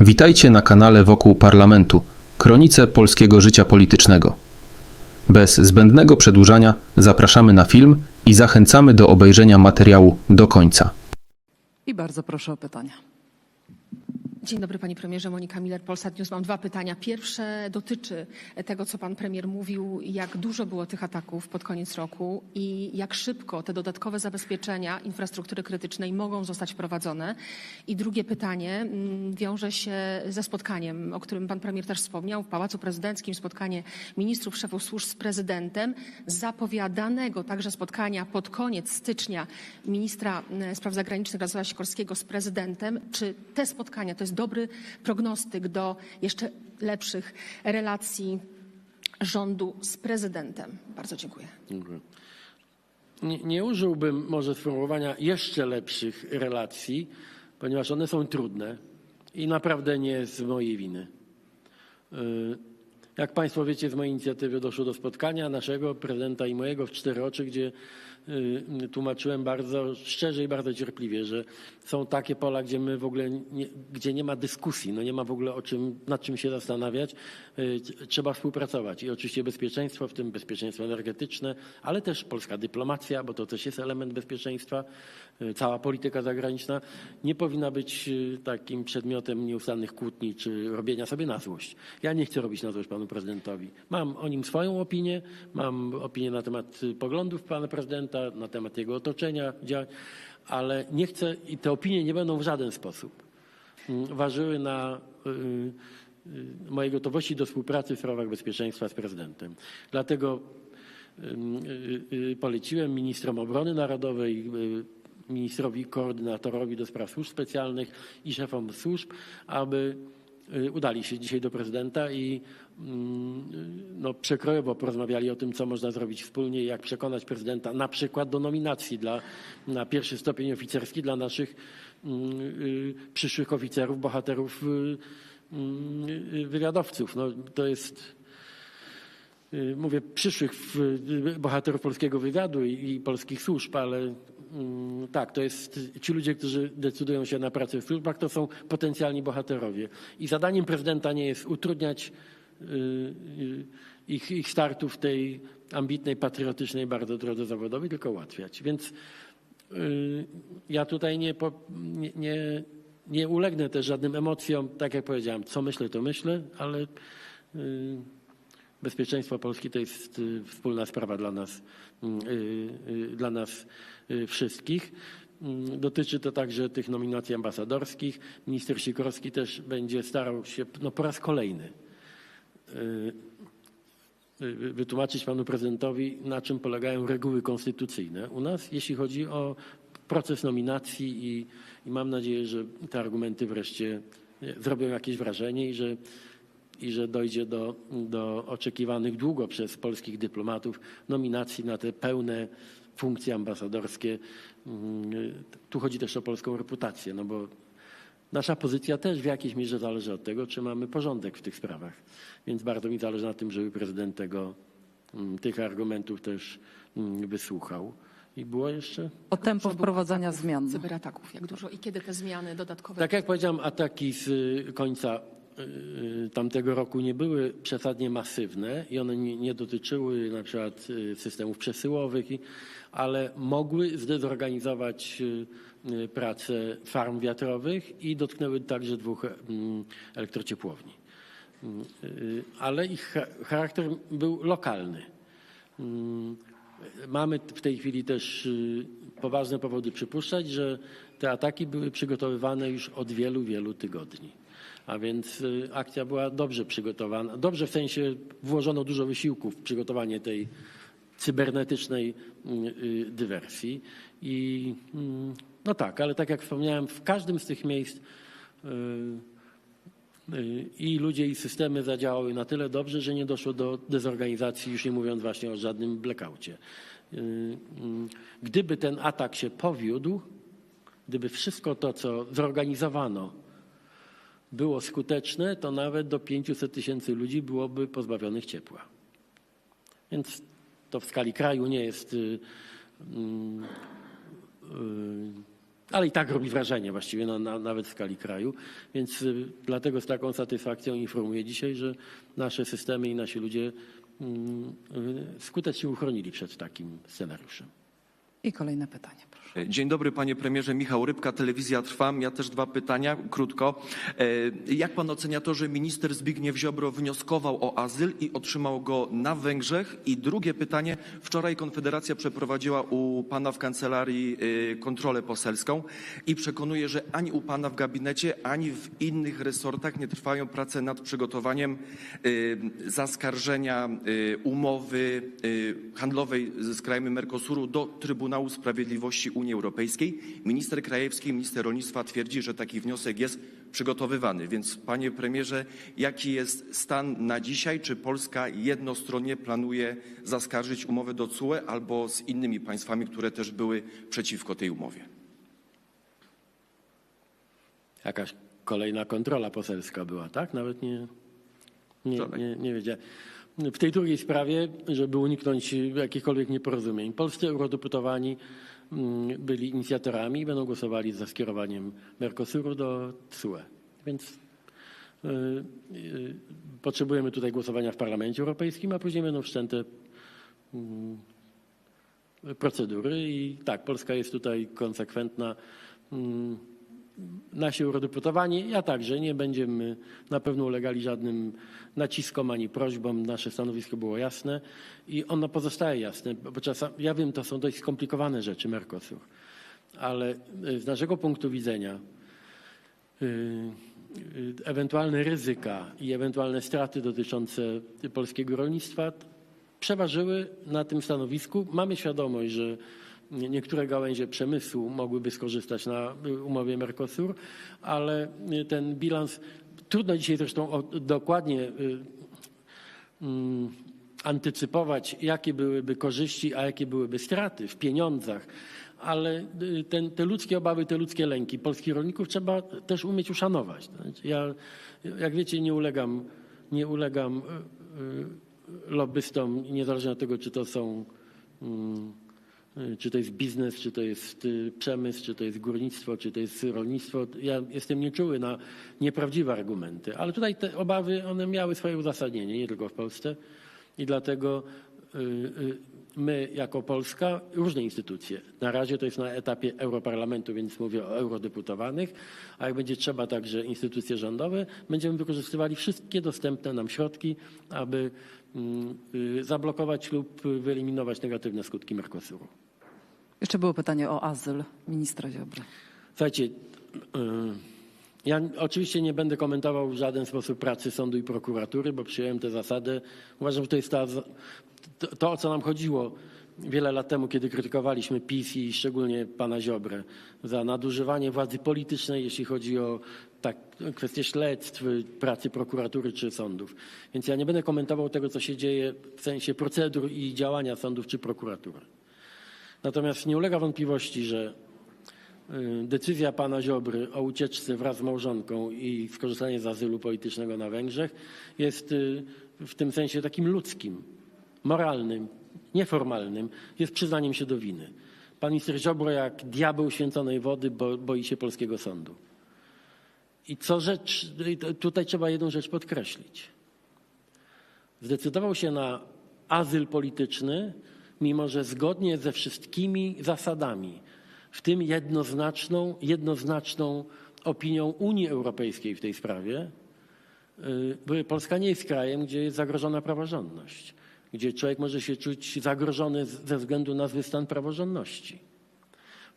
Witajcie na kanale Wokół Parlamentu, kronice polskiego życia politycznego. Bez zbędnego przedłużania zapraszamy na film i zachęcamy do obejrzenia materiału do końca. I bardzo proszę o pytania. Dzień dobry panie premierze, Monika Miller, Polsat News. Mam dwa pytania. Pierwsze dotyczy tego, co pan premier mówił, jak dużo było tych ataków pod koniec roku i jak szybko te dodatkowe zabezpieczenia infrastruktury krytycznej mogą zostać wprowadzone. I drugie pytanie mm, wiąże się ze spotkaniem, o którym pan premier też wspomniał, w Pałacu Prezydenckim, spotkanie ministrów, szefów służb z prezydentem, zapowiadanego także spotkania pod koniec stycznia ministra mm, spraw zagranicznych Radosława Sikorskiego z prezydentem. Czy te spotkania to jest dobry prognostyk do jeszcze lepszych relacji rządu z prezydentem? Bardzo dziękuję. Dziękuję. Nie, nie użyłbym może sformułowania jeszcze lepszych relacji, ponieważ one są trudne i naprawdę nie z mojej winy. Y, Jak Państwo wiecie, z mojej inicjatywy doszło do spotkania naszego prezydenta i mojego w cztery oczy, gdzie tłumaczyłem bardzo szczerze i bardzo cierpliwie, że są takie pola, gdzie my w ogóle nie, gdzie nie ma dyskusji, no nie ma w ogóle o czym, nad czym się zastanawiać. Y, Trzeba współpracować i oczywiście bezpieczeństwo, w tym bezpieczeństwo energetyczne, ale też polska dyplomacja, bo to też jest element bezpieczeństwa, y, cała polityka zagraniczna nie powinna być y, takim przedmiotem nieustannych kłótni czy robienia sobie na złość. Ja nie chcę robić na złość panu prezydentowi. Mam o nim swoją opinię, mam opinię na temat y, poglądów pana prezydenta, na temat jego otoczenia, ale nie chcę i te opinie nie będą w żaden sposób mm, ważyły na y, y, mojej gotowości do współpracy w sprawach bezpieczeństwa z prezydentem. Dlatego y, y, y, poleciłem ministrom obrony narodowej, y, ministrowi koordynatorowi do spraw służb specjalnych i szefom służb, aby y, udali się dzisiaj do prezydenta i mm, no, przekrojowo porozmawiali o tym, co można zrobić wspólnie jak przekonać prezydenta na przykład do nominacji dla, na pierwszy stopień oficerski dla naszych mm, y, przyszłych oficerów, bohaterów y, mm, wywiadowców. No, to jest mówię, przyszłych y, bohaterów polskiego wywiadu i, i polskich służb, ale mm, tak, to jest ci ludzie, którzy decydują się na pracę w służbach, to są potencjalni bohaterowie. I zadaniem prezydenta nie jest utrudniać y, y, ich, ich startu w tej ambitnej, patriotycznej bardzo drodze zawodowej, tylko ułatwiać. Więc y, ja tutaj nie, nie, nie, ulegnę też żadnym emocjom. Tak jak powiedziałem, co myślę, to myślę, ale y, Bezpieczeństwo Polski to jest y, wspólna sprawa dla nas, y, y, dla nas wszystkich. Mm, Dotyczy to także tych nominacji ambasadorskich. Minister Sikorski też będzie starał się no, po raz kolejny wytłumaczyć panu prezydentowi, na czym polegają reguły konstytucyjne u nas, jeśli chodzi o proces nominacji i, i mam nadzieję, że te argumenty wreszcie zrobią jakieś wrażenie i że i że dojdzie do, do oczekiwanych długo przez polskich dyplomatów nominacji na te pełne funkcje ambasadorskie. Mm, Tu chodzi też o polską reputację, no bo nasza pozycja też w jakiejś mierze zależy od tego, czy mamy porządek w tych sprawach. Więc bardzo mi zależy na tym, żeby prezydent tego, mm, tych argumentów też mm, wysłuchał. I było jeszcze? O tempo wprowadzania ataków, zmian. Cyberataków, jak dużo i kiedy te zmiany dodatkowe? Tak jak powiedziałem, ataki z y, końca tamtego roku nie były przesadnie masywne i one nie, dotyczyły na przykład y, systemów przesyłowych, ale mogły zdezorganizować y, y, pracę farm wiatrowych i dotknęły także dwóch elektrociepłowni. Y, Ale ich cha- charakter był lokalny. Mamy w tej chwili też y, poważne powody przypuszczać, że te ataki były przygotowywane już od wielu, wielu tygodni. A więc y, akcja była dobrze przygotowana. Dobrze w sensie włożono dużo wysiłków w przygotowanie tej cybernetycznej y, y, dywersji. I mm, no tak, ale tak jak wspomniałem, w każdym z tych miejsc y, i ludzie i systemy zadziałały na tyle dobrze, że nie doszło do dezorganizacji, już nie mówiąc właśnie o żadnym blackoutie. Mm, Gdyby ten atak się powiódł, gdyby wszystko to, co zorganizowano, było skuteczne, to nawet do 500 tysięcy ludzi byłoby pozbawionych ciepła. Więc to w skali kraju nie jest y, mm, y, ale i tak robi wrażenie właściwie na, na, nawet w skali kraju. Więc y, dlatego z taką satysfakcją informuję dzisiaj, że nasze systemy i nasi ludzie mm, y, skutecznie uchronili przed takim scenariuszem. I kolejne pytanie, proszę. Dzień dobry panie premierze, Michał Rybka, telewizja Trwam. Ja też dwa pytania, krótko. E, Jak pan ocenia to, że minister Zbigniew Ziobro wnioskował o azyl i otrzymał go na Węgrzech? I drugie pytanie, wczoraj Konfederacja przeprowadziła u pana w kancelarii e, kontrolę poselską i przekonuje, że ani u pana w gabinecie, ani w innych resortach nie trwają prace nad przygotowaniem e, zaskarżenia e, umowy e, handlowej z krajami Mercosuru do Trybunału Sprawiedliwości Unii Europejskiej. Minister Krajewski, minister rolnictwa twierdzi, że taki wniosek jest przygotowywany. Więc panie premierze, jaki jest stan na dzisiaj? Czy Polska jednostronnie planuje zaskarżyć umowę do CUE albo z innymi państwami, które też były przeciwko tej umowie? Jakaś kolejna kontrola poselska była, tak? Nawet nie, nie, nie, nie wiedziałem. W tej drugiej sprawie, żeby uniknąć jakichkolwiek nieporozumień, polscy eurodeputowani byli inicjatorami i będą głosowali za skierowaniem Mercosuru do CUE. Więc y, y, potrzebujemy tutaj głosowania w Parlamencie Europejskim, a później będą wszczęte mm, procedury i tak, Polska jest tutaj konsekwentna. Nasi eurodeputowani, ja także, nie będziemy na pewno ulegali żadnym naciskom ani prośbom. Nasze stanowisko było jasne i ono pozostaje jasne, bo czasem, ja wiem, to są dość skomplikowane rzeczy, Mercosur, ale y, z naszego punktu widzenia y, y, ewentualne ryzyka i ewentualne straty dotyczące polskiego rolnictwa przeważyły na tym stanowisku. Mamy świadomość, że niektóre gałęzie przemysłu mogłyby skorzystać na y, umowie Mercosur, ale y, ten bilans, trudno dzisiaj zresztą dokładnie y, mm, antycypować, jakie byłyby korzyści, a jakie byłyby straty w pieniądzach, ale ten, te ludzkie obawy, te ludzkie lęki polskich rolników trzeba też umieć uszanować. Znaczy, Ja, jak wiecie, nie ulegam, nie ulegam lobbystom, niezależnie od tego, czy to są mm, y, czy to jest biznes, czy to jest y, przemysł, czy to jest górnictwo, czy to jest rolnictwo. Ja jestem nieczuły na nieprawdziwe argumenty, ale tutaj te obawy, one miały swoje uzasadnienie, nie tylko w Polsce i dlatego y, y, my jako Polska, różne instytucje, na razie to jest na etapie Europarlamentu, więc mówię o eurodeputowanych, a jak będzie trzeba także instytucje rządowe, będziemy wykorzystywali wszystkie dostępne nam środki, aby mm, y, zablokować lub wyeliminować negatywne skutki Mercosuru. Jeszcze było pytanie o azyl ministra Ziobry. Słuchajcie, y, ja oczywiście nie będę komentował w żaden sposób pracy sądu i prokuratury, bo przyjąłem tę zasadę. Uważam, że to jest ta, to, to, o co nam chodziło wiele lat temu, kiedy krytykowaliśmy PiS i szczególnie pana Ziobrę za nadużywanie władzy politycznej, jeśli chodzi o tak, kwestie śledztw, pracy prokuratury czy sądów. Więc ja nie będę komentował tego, co się dzieje w sensie procedur i działania sądów czy prokuratury. Natomiast nie ulega wątpliwości, że y, decyzja pana Ziobry o ucieczce wraz z małżonką i skorzystanie z azylu politycznego na Węgrzech jest y, w tym sensie takim ludzkim, moralnym, nieformalnym, jest przyznaniem się do winy. Pan minister Ziobro jak diabeł święconej wody bo, boi się polskiego sądu. I co rzecz, to- tutaj trzeba jedną rzecz podkreślić. Zdecydował się na azyl polityczny, mimo że zgodnie ze wszystkimi zasadami, w tym jednoznaczną, jednoznaczną opinią Unii Europejskiej w tej sprawie, y, Polska nie jest krajem, gdzie jest zagrożona praworządność, gdzie człowiek może się czuć zagrożony ze względu na zły stan praworządności.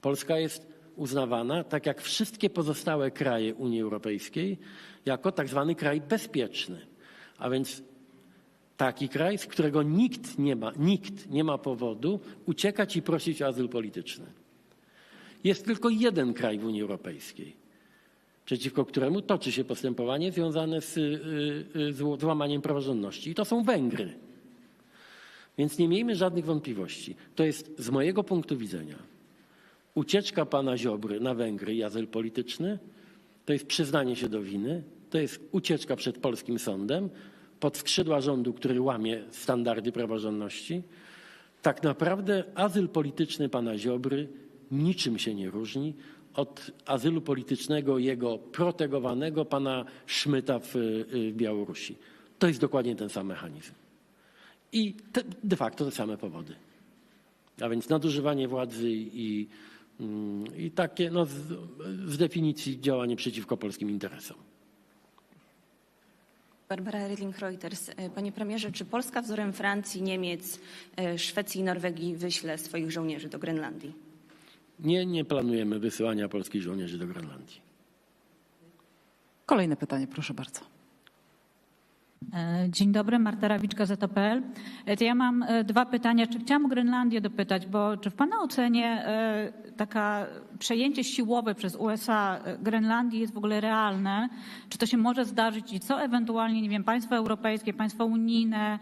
Polska jest uznawana, tak jak wszystkie pozostałe kraje Unii Europejskiej, jako tak zwany kraj bezpieczny. A więc taki kraj, z którego nikt nie ma, nikt nie ma powodu uciekać i prosić o azyl polityczny. Jest tylko jeden kraj w Unii Europejskiej, przeciwko któremu toczy się postępowanie związane z, y, y, z złamaniem praworządności. I to są Węgry. Więc nie miejmy żadnych wątpliwości. To jest z mojego punktu widzenia ucieczka pana Ziobry na Węgry i azyl polityczny, to jest przyznanie się do winy, to jest ucieczka przed polskim sądem pod skrzydła rządu, który łamie standardy praworządności. Tak naprawdę azyl polityczny pana Ziobry niczym się nie różni od azylu politycznego jego protegowanego pana Szmyta w, y, Białorusi. To jest dokładnie ten sam mechanizm. I te, de facto te same powody. A więc nadużywanie władzy i, mm, i takie no, z, z definicji działanie przeciwko polskim interesom. Barbara Rydling-Reuters. E, Panie premierze, czy Polska wzorem Francji, Niemiec, e, Szwecji i Norwegii wyśle swoich żołnierzy do Grenlandii? Nie, nie planujemy wysyłania polskich żołnierzy do Grenlandii. Kolejne pytanie, proszę bardzo. E, Dzień dobry, Marta Rawicz, Gazeta.pl. E, To ja mam e, dwa pytania. Czy chciałam o Grenlandię dopytać, bo czy w Pana ocenie taka przejęcie siłowe przez USA Grenlandii jest w ogóle realne? Czy to się może zdarzyć i co ewentualnie, nie wiem, państwa europejskie, państwa unijne,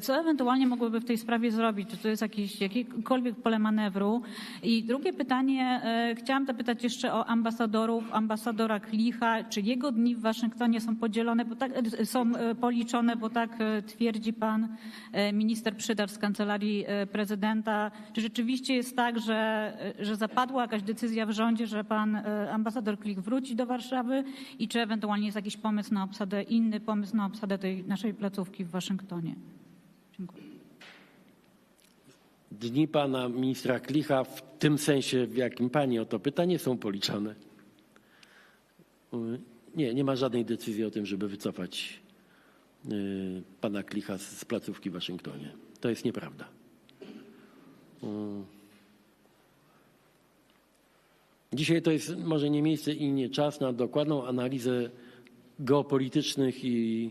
co ewentualnie mogłyby w tej sprawie zrobić? Czy to jest jakieś, jakiekolwiek pole manewru? I drugie pytanie, chciałam zapytać jeszcze o ambasadorów, ambasadora Klicha. Czy jego dni w Waszyngtonie są podzielone, bo tak, e, e, policzone, bo tak e, twierdzi pan e, minister Przydar z kancelarii prezydenta. Czy rzeczywiście jest tak, że, że zapadła jakaś decyzja w rządzie, że pan ambasador Klich wróci do Warszawy i czy ewentualnie jest jakiś pomysł na obsadę, inny pomysł na obsadę tej naszej placówki w Waszyngtonie? Dziękuję. Dni pana ministra Klicha w tym sensie, w jakim pani o to pyta, nie są policzone. Nie, nie ma żadnej decyzji o tym, żeby wycofać pana Klicha z z placówki w Waszyngtonie. To jest nieprawda. Y. Dzisiaj to jest może nie miejsce i nie czas na dokładną analizę geopolitycznych i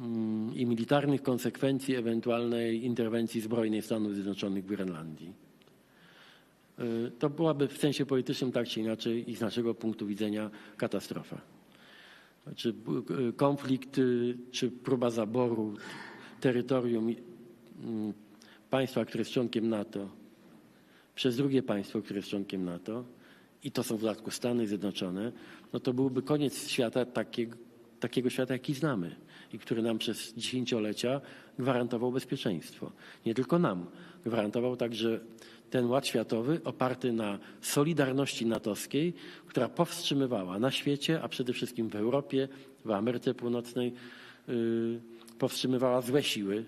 mm, i militarnych konsekwencji ewentualnej interwencji zbrojnej Stanów Zjednoczonych w Grenlandii. Y, To byłaby w sensie politycznym tak czy inaczej i z naszego punktu widzenia katastrofa. Czy y, konflikt, y, czy próba zaboru terytorium mm, państwa, które jest członkiem NATO, przez drugie państwo, które jest członkiem NATO, i to są w dodatku Stany Zjednoczone, no to byłby koniec świata takiego, takiego świata, jaki znamy i który nam przez dziesięciolecia gwarantował bezpieczeństwo. Nie tylko nam, gwarantował także ten ład światowy oparty na solidarności natowskiej, która powstrzymywała na świecie, a przede wszystkim w Europie, w Ameryce Północnej, yy, powstrzymywała złe siły,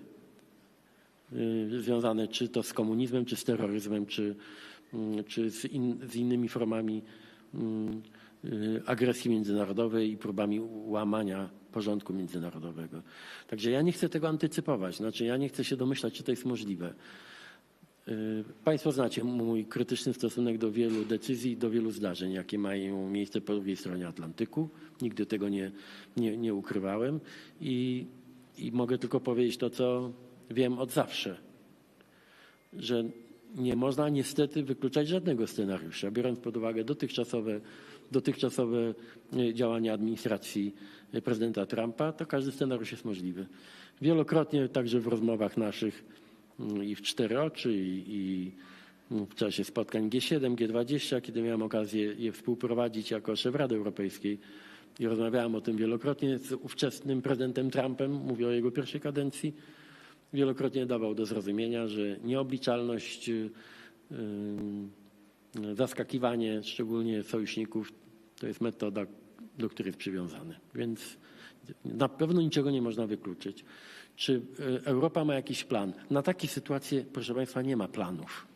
y, związane czy to z komunizmem, czy z terroryzmem, czy, mm, czy z, in, z innymi formami mm, y, agresji międzynarodowej i próbami łamania porządku międzynarodowego. Także ja nie chcę tego antycypować, znaczy ja nie chcę się domyślać, czy to jest możliwe. Y, Państwo znacie mój krytyczny stosunek do wielu decyzji, do wielu zdarzeń, jakie mają miejsce po drugiej stronie Atlantyku. Nigdy tego nie, nie, nie ukrywałem i, i mogę tylko powiedzieć to, co wiem od zawsze, że nie można niestety wykluczać żadnego scenariusza, biorąc pod uwagę dotychczasowe, dotychczasowe y, działania administracji y, prezydenta Trumpa, to każdy scenariusz jest możliwy. Wielokrotnie także w rozmowach naszych i w cztery oczy, i, i w czasie spotkań G7, G20, kiedy miałem okazję je współprowadzić jako szef Rady Europejskiej i rozmawiałem o tym wielokrotnie z ówczesnym prezydentem Trumpem, mówię o jego pierwszej kadencji, wielokrotnie dawał do zrozumienia, że nieobliczalność, y, y, zaskakiwanie szczególnie sojuszników to jest metoda, do której jest przywiązany. Więc na pewno niczego nie można wykluczyć. Czy y, Europa ma jakiś plan? Na takie sytuacje, proszę Państwa, nie ma planów.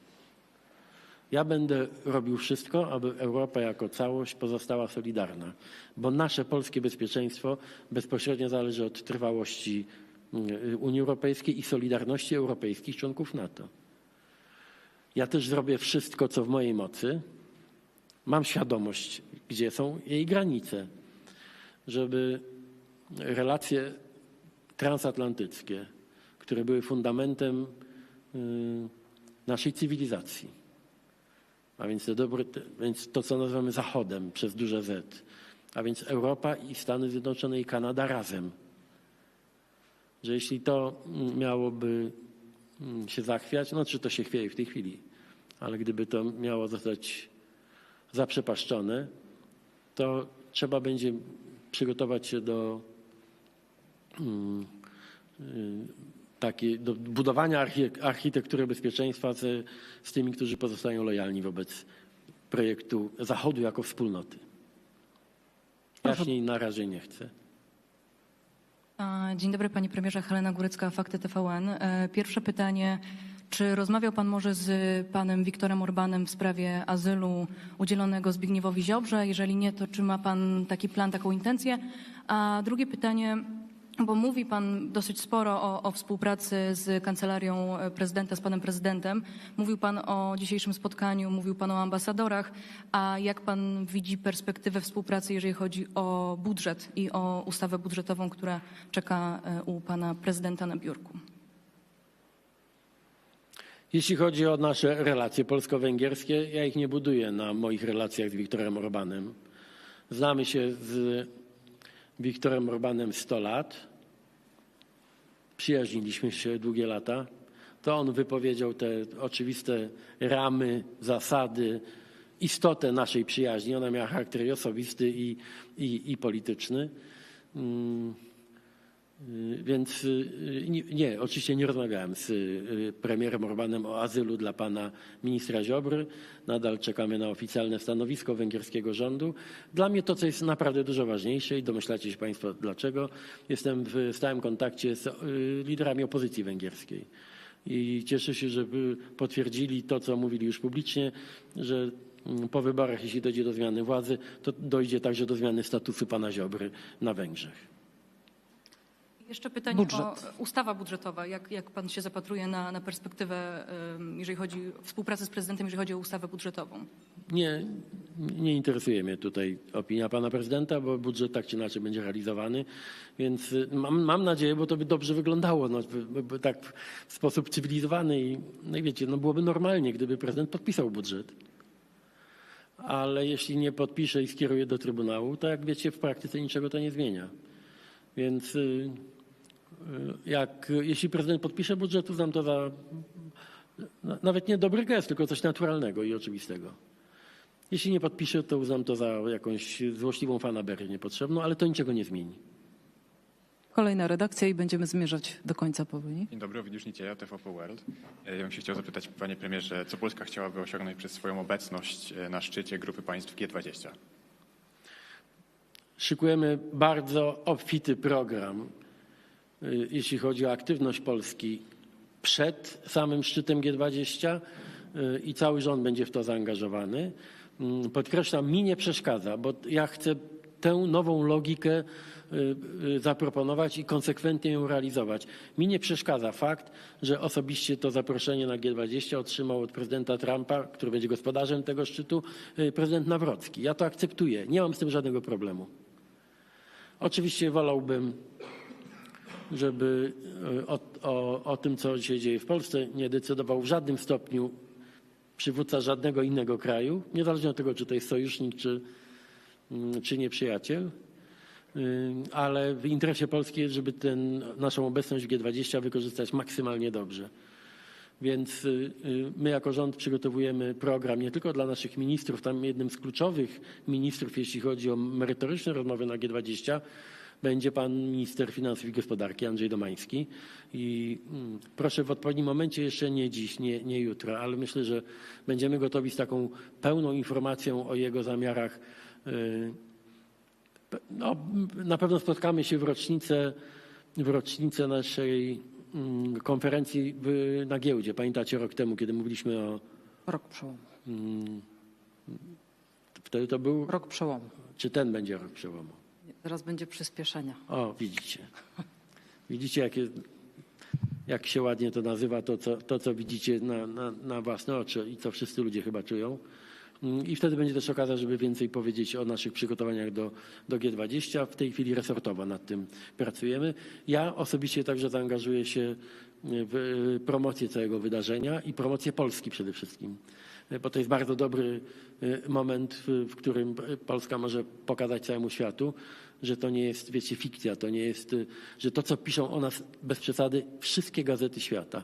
Ja będę robił wszystko, aby Europa jako całość pozostała solidarna, bo nasze polskie bezpieczeństwo bezpośrednio zależy od trwałości y, Unii Europejskiej i solidarności europejskich członków NATO. Ja też zrobię wszystko, co w mojej mocy. Mam świadomość, gdzie są jej granice, żeby relacje transatlantyckie, które były fundamentem y, naszej cywilizacji, a więc, te dobre, więc to, co nazywamy Zachodem przez duże Z, a więc Europa i Stany Zjednoczone i Kanada razem, że jeśli to mm, miałoby mm, się zachwiać, no czy to się chwieje w tej chwili, ale gdyby to miało zostać zaprzepaszczone, to trzeba będzie przygotować się do takie, do budowania archi- architektury bezpieczeństwa z, z tymi, którzy pozostają lojalni wobec projektu Zachodu jako wspólnoty. Jaśniej na razie nie chcę. Dzień dobry panie premierze, Helena Górecka, Fakty TVN. E, Pierwsze pytanie, czy rozmawiał pan może z panem Wiktorem Orbanem w sprawie azylu udzielonego Zbigniewowi Ziobrze? Jeżeli nie, to czy ma pan taki plan, taką intencję? A drugie pytanie, bo mówi pan dosyć sporo o, o współpracy z kancelarią e, prezydenta, z panem prezydentem. Mówił pan o dzisiejszym spotkaniu, mówił pan o ambasadorach. A jak pan widzi perspektywę współpracy, jeżeli chodzi o budżet i o ustawę budżetową, która czeka e, u pana prezydenta na biurku? Jeśli chodzi o nasze relacje polsko-węgierskie, ja ich nie buduję na moich relacjach z Wiktorem Orbanem. Znamy się z Wiktorem Orbanem 100 lat. Przyjaźniliśmy się długie lata. To on wypowiedział te oczywiste ramy, zasady, istotę naszej przyjaźni. Ona miała charakter i osobisty i, i, i polityczny. Mm. Y, Więc y, nie, nie, oczywiście nie rozmawiałem z y, premierem Orbanem o azylu dla pana ministra Ziobry. Nadal czekamy na oficjalne stanowisko węgierskiego rządu. Dla mnie to, co jest naprawdę dużo ważniejsze i domyślacie się państwo dlaczego, jestem w stałym kontakcie z y, liderami opozycji węgierskiej. I cieszę się, że potwierdzili to, co mówili już publicznie, że mm, po wyborach, jeśli dojdzie do zmiany władzy, to dojdzie także do zmiany statusu pana Ziobry na Węgrzech. Jeszcze pytanie Budżet. o ustawa budżetowa. Jak, jak pan się zapatruje na, na perspektywę, jeżeli chodzi o współpracę z prezydentem, jeżeli chodzi o ustawę budżetową? Nie, nie interesuje mnie tutaj opinia pana prezydenta, bo budżet tak czy inaczej będzie realizowany, więc y, mam, mam nadzieję, bo to by dobrze wyglądało, no, by- by tak w sposób cywilizowany i, no i wiecie, no byłoby normalnie, gdyby prezydent podpisał budżet. Ale jeśli nie podpisze i skieruje do Trybunału, to jak wiecie, w praktyce niczego to nie zmienia. Więc y, jak, jeśli prezydent podpisze budżet, uznam to za na- nawet nie dobry gest, tylko coś naturalnego i oczywistego. Jeśli nie podpiszę, to uznam to za jakąś złośliwą fanaberię niepotrzebną, ale to niczego nie zmieni. Kolejna redakcja i będziemy zmierzać do końca powoli. Dzień dobry, Ovidiusz Nicieja, TVP World. E, Ja bym się chciał zapytać, panie premierze, co Polska chciałaby osiągnąć przez swoją obecność e, na szczycie grupy państw G20? Szykujemy bardzo obfity program, y, jeśli chodzi o aktywność Polski przed samym szczytem G20 y, i cały rząd będzie w to zaangażowany. Mm, Podkreślam, mi nie przeszkadza, bo ja chcę tę nową logikę y, y, zaproponować i konsekwentnie ją realizować. Mi nie przeszkadza fakt, że osobiście to zaproszenie na G20 otrzymał od prezydenta Trumpa, który będzie gospodarzem tego szczytu, y, prezydent Nawrocki. Ja to akceptuję, nie mam z tym żadnego problemu. Oczywiście wolałbym, żeby y, o, o, o tym, co się dzieje w Polsce, nie decydował w żadnym stopniu przywódca żadnego innego kraju, niezależnie od tego, czy to jest sojusznik, czy, mm, czy nieprzyjaciel. Y, Ale w interesie Polski jest, żeby ten, naszą obecność w G20 wykorzystać maksymalnie dobrze. Więc y, my jako rząd przygotowujemy program nie tylko dla naszych ministrów, tam jednym z kluczowych ministrów, jeśli chodzi o merytoryczne rozmowy na G20, będzie pan minister finansów i gospodarki Andrzej Domański. I mm, proszę w odpowiednim momencie, jeszcze nie dziś, nie, nie jutro, ale myślę, że będziemy gotowi z taką pełną informacją o jego zamiarach. y, No, na pewno spotkamy się w rocznicę, w rocznicę naszej mm, konferencji w, na giełdzie. Pamiętacie rok temu, kiedy mówiliśmy o. Rok przełomu. Mm, wtedy to był. Rok przełomu. Czy ten będzie rok przełomu? Teraz będzie przyspieszenia. O, widzicie. Widzicie, jakie, jak się ładnie to nazywa, to co, to, co widzicie na, na, na własne oczy i co wszyscy ludzie chyba czują. Mm, I wtedy będzie też okazja, żeby więcej powiedzieć o naszych przygotowaniach do, do G20. W tej chwili resortowo nad tym pracujemy. Ja osobiście także zaangażuję się w promocję całego wydarzenia i promocję Polski przede wszystkim. Bo to jest bardzo dobry y, moment, w którym Polska może pokazać całemu światu, że to nie jest, wiecie, fikcja, to nie jest, y, że to, co piszą o nas bez przesady wszystkie gazety świata,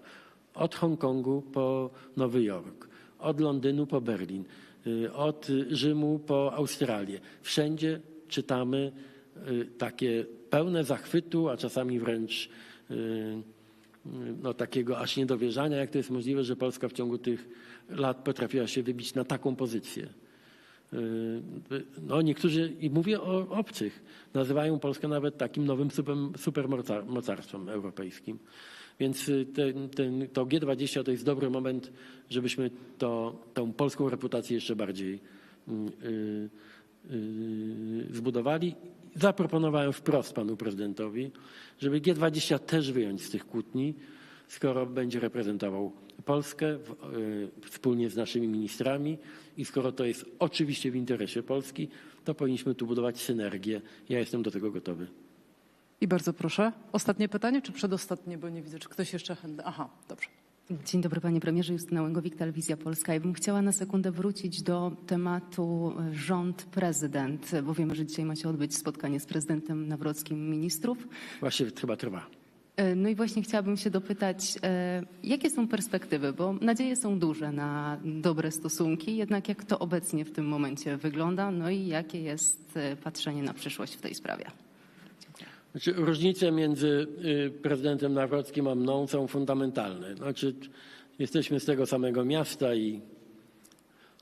od Hongkongu po Nowy Jork, od Londynu po Berlin, y, od Rzymu po Australię. Wszędzie czytamy y, takie pełne zachwytu, a czasami wręcz no, takiego aż niedowierzania, jak to jest możliwe, że Polska w ciągu tych lat potrafiła się wybić na taką pozycję. Y, No, niektórzy, i mówię o obcych, nazywają Polskę nawet takim nowym super, supermocarstwem europejskim. Więc y, ten, ten, to G20 to jest dobry moment, żebyśmy to, tą polską reputację jeszcze bardziej y, y, zbudowali. Zaproponowałem wprost panu prezydentowi, żeby G20 też wyjąć z tych kłótni, skoro będzie reprezentował Polskę w, y, wspólnie z naszymi ministrami i skoro to jest oczywiście w interesie Polski, to powinniśmy tu budować synergię. Ja jestem do tego gotowy. I bardzo proszę, ostatnie pytanie, czy przedostatnie, bo nie widzę, czy ktoś jeszcze chętny. Aha, dobrze. Dzień dobry panie premierze, Justyna Łęgowik, Telewizja Polska. Ja bym chciała na sekundę wrócić do tematu rząd-prezydent, bo wiemy, że dzisiaj ma się odbyć spotkanie z prezydentem Nawrockim ministrów. Właśnie chyba trwa. E, No i właśnie chciałabym się dopytać, e, jakie są perspektywy, bo nadzieje są duże na dobre stosunki, jednak jak to obecnie w tym momencie wygląda, no i jakie jest e, patrzenie na przyszłość w tej sprawie? Znaczy, różnice między y, prezydentem Nawrockim a mną są fundamentalne. Znaczy, jesteśmy z tego samego miasta i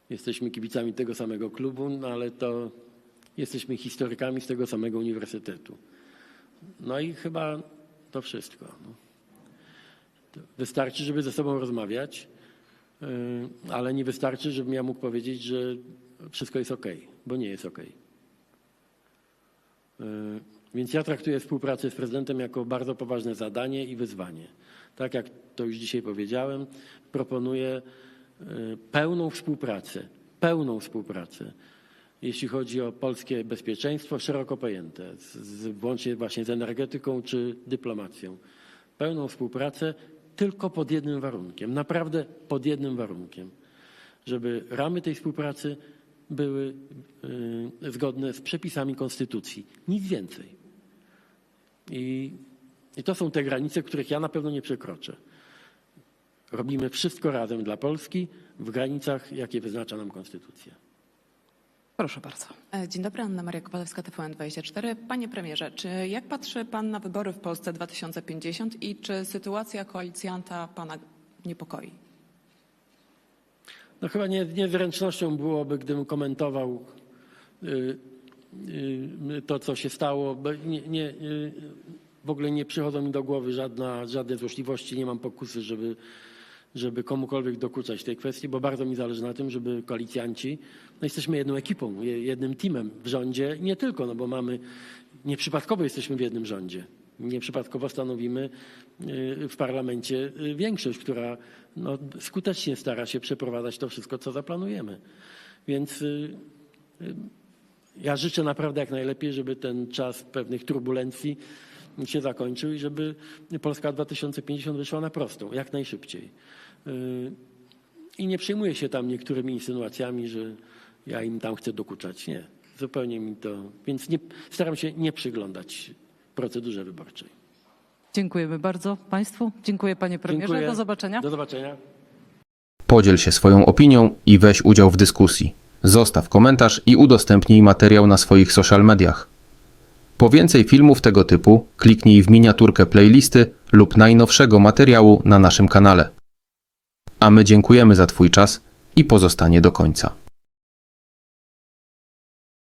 jesteśmy kibicami tego samego klubu, no ale to jesteśmy historykami z tego samego uniwersytetu. No i chyba to wszystko. No. Wystarczy, żeby ze sobą rozmawiać, y, ale nie wystarczy, żebym ja mógł powiedzieć, że wszystko jest ok, bo nie jest ok. Więc ja traktuję współpracę z prezydentem jako bardzo poważne zadanie i wyzwanie. Tak jak to już dzisiaj powiedziałem, proponuję y, pełną współpracę, pełną współpracę, jeśli chodzi o polskie bezpieczeństwo szeroko pojęte, z, z, włącznie właśnie z energetyką czy dyplomacją. Pełną współpracę tylko pod jednym warunkiem, naprawdę pod jednym warunkiem, żeby ramy tej współpracy były y, zgodne z przepisami konstytucji. Nic więcej. I, I to są te granice, których ja na pewno nie przekroczę. Robimy wszystko razem dla Polski w granicach, jakie wyznacza nam konstytucja. Proszę bardzo. E, Dzień dobry, Anna Maria Kopalewska, TVN24. Panie premierze, czy jak patrzy pan na wybory w Polsce 2050 i czy sytuacja koalicjanta pana niepokoi? No chyba nie, niezręcznością byłoby, gdybym komentował y, y, to, co się stało. Bo nie, nie, y, w ogóle nie przychodzą mi do głowy żadna, żadne złośliwości, nie mam pokusy, żeby, żeby komukolwiek dokuczać tej kwestii, bo bardzo mi zależy na tym, żeby koalicjanci, no jesteśmy jedną ekipą, je- jednym teamem w rządzie, nie tylko, no bo mamy, nieprzypadkowo jesteśmy w jednym rządzie. Nieprzypadkowo stanowimy y, w parlamencie y, większość, która no, skutecznie stara się przeprowadzać to wszystko, co zaplanujemy. Więc y, ja życzę naprawdę jak najlepiej, żeby ten czas pewnych turbulencji się zakończył i żeby Polska 2050 wyszła na prostą, jak najszybciej. Y, I nie przejmuję się tam niektórymi insynuacjami, że ja im tam chcę dokuczać. Nie, zupełnie mi to. Więc nie, staram się nie przyglądać procedurze wyborczej. Dziękujemy bardzo Państwu. Dziękuję Panie Premierze. Dziękuję. Do zobaczenia. Do zobaczenia. Podziel się swoją opinią i weź udział w dyskusji. Zostaw komentarz i udostępnij materiał na swoich social mediach. Po więcej filmów tego typu kliknij w miniaturkę playlisty lub najnowszego materiału na naszym kanale. A my dziękujemy za Twój czas i pozostanie do końca.